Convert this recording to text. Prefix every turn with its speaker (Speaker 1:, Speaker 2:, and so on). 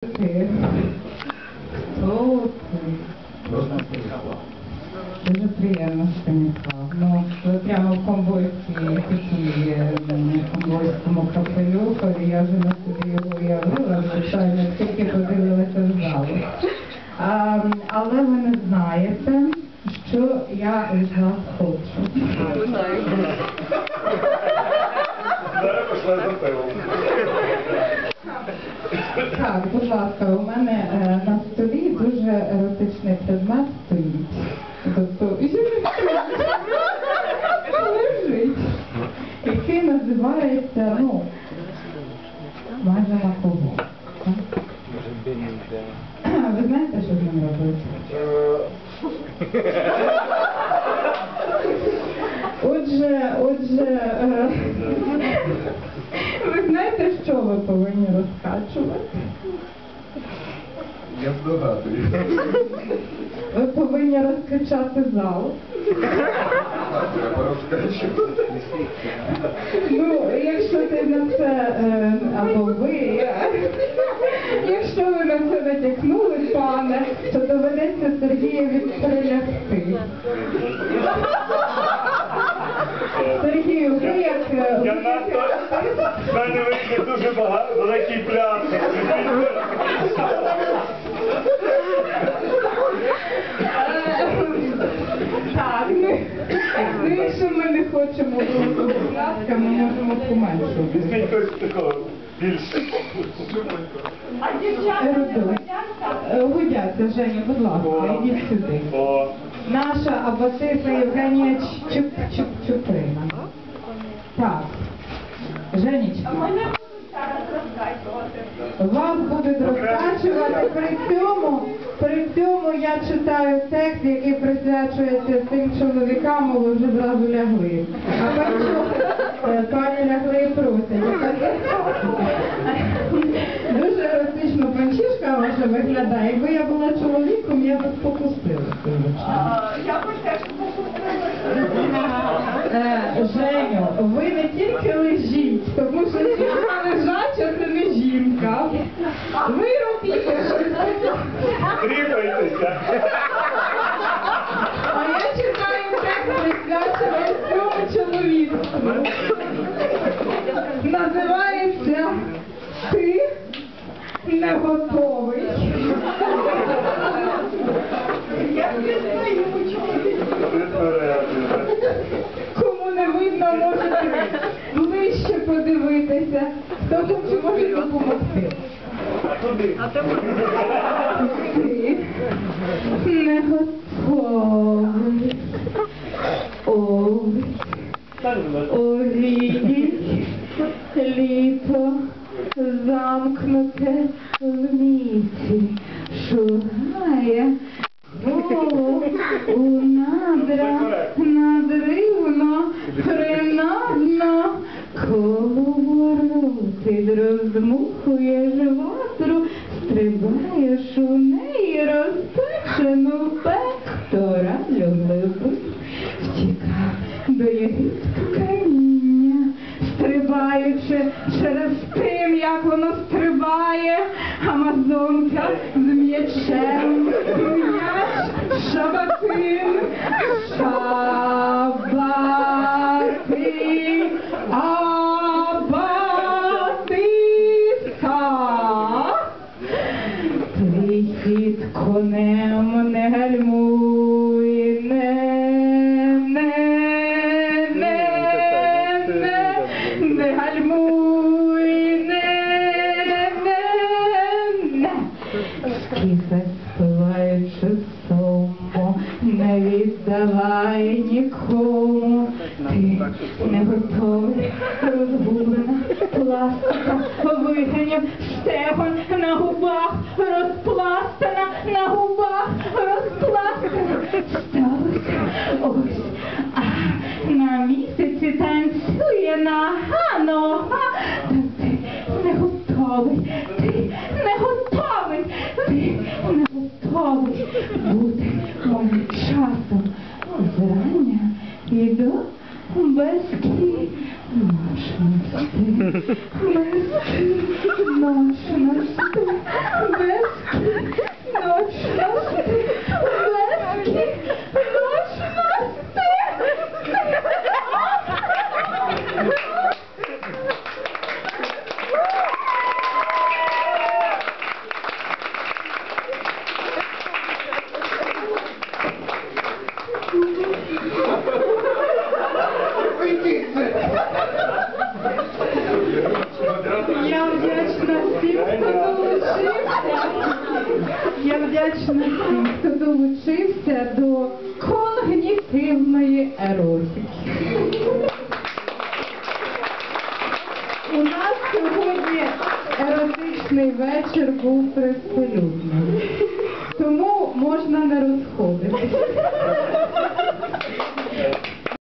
Speaker 1: Ти. Хто ти? Дуже приємно, Станіслав. Ну, ви прямо в е, в комбойському капелюхові, я вже на собі його уявила, звичайно, тільки подивилася в залу. А, але ви не знаєте, що я від вас хочу.
Speaker 2: Зараз пішла за пивом.
Speaker 1: Так, будь ласка, у мене е, на столі дуже еротичний предмет стоїть. Тобто лежить, який називається, ну, майже на кого. Ви знаєте, що з ним робити? Отже, отже, е, знаєте, що ви повинні розкачувати?
Speaker 2: Я здогадуюсь.
Speaker 1: Ви повинні розкачати зал.
Speaker 2: Треба розкачувати.
Speaker 1: Ну, якщо ти на це, е, або ви, якщо ви на це натякнули, пане, то доведеться Сергієві прилягти. Сергію, ви як... е,
Speaker 2: Я
Speaker 1: ви
Speaker 2: надто
Speaker 1: як-
Speaker 2: в мене вийде дуже багато великий пляс.
Speaker 1: Так, ну, якщо ми не хочемо великого пляска, ми можемо поменшувати.
Speaker 2: Візьміть хтось такого більш.
Speaker 1: Ерудуй. Е, Годяться, Женя, будь ласка, йдіть сюди.
Speaker 2: О,
Speaker 1: Наша Абасиса Євгенія Чуп Чуп Чуприна. Так. Женечка. Вас будуть розкачувати при цьому, при цьому я читаю текст, який присвячується тим чоловікам, але вже зразу лягли. А бачу, е, пані лягли і просять. Дуже еротично панчішка ваша виглядає. Якби я була чоловіком, я б спокусилася. Женю, ви не тільки лежіть, тому що жінка лежача це не жінка. Ви робіть щось.
Speaker 2: тріпайтеся.
Speaker 1: А я читаю текст присвячений цьому чоловіку. Називається Ти не готовий. Я пізнаю чоловіка. Кому не видно, ближче подивитися. Хто хоче може допомогти. Ти не готовий. Ой, Увидіть літо замкнуте в місті, шугає голову у надрах надривно, стрибаєш у неї розпечену пекторалю глибин, втікав до Єгипта каміння, стрибаючи через тим, як воно стрибає, Амазонка з м'ячем, м'яч, шабатин, шабати, конем не гальмуй, не, не, не, не, не гальмуй, не, не, не. Віддавай нікому. Ти не готовий, розгублена, пластика, вигинів, стегон на губах, розпластана, на губах, розпластана. Сталося ось, а на місяці танцює нога, нога. Та ти не готовий, ти не готовий, ти не готовий бути моїм часом. Зрання йду без кіношності, nonsense. nonsense. вдячна всім, хто долучився до когнітивної еротики. У нас сьогодні еротичний вечір був приспелюдний. Тому можна не розходитись.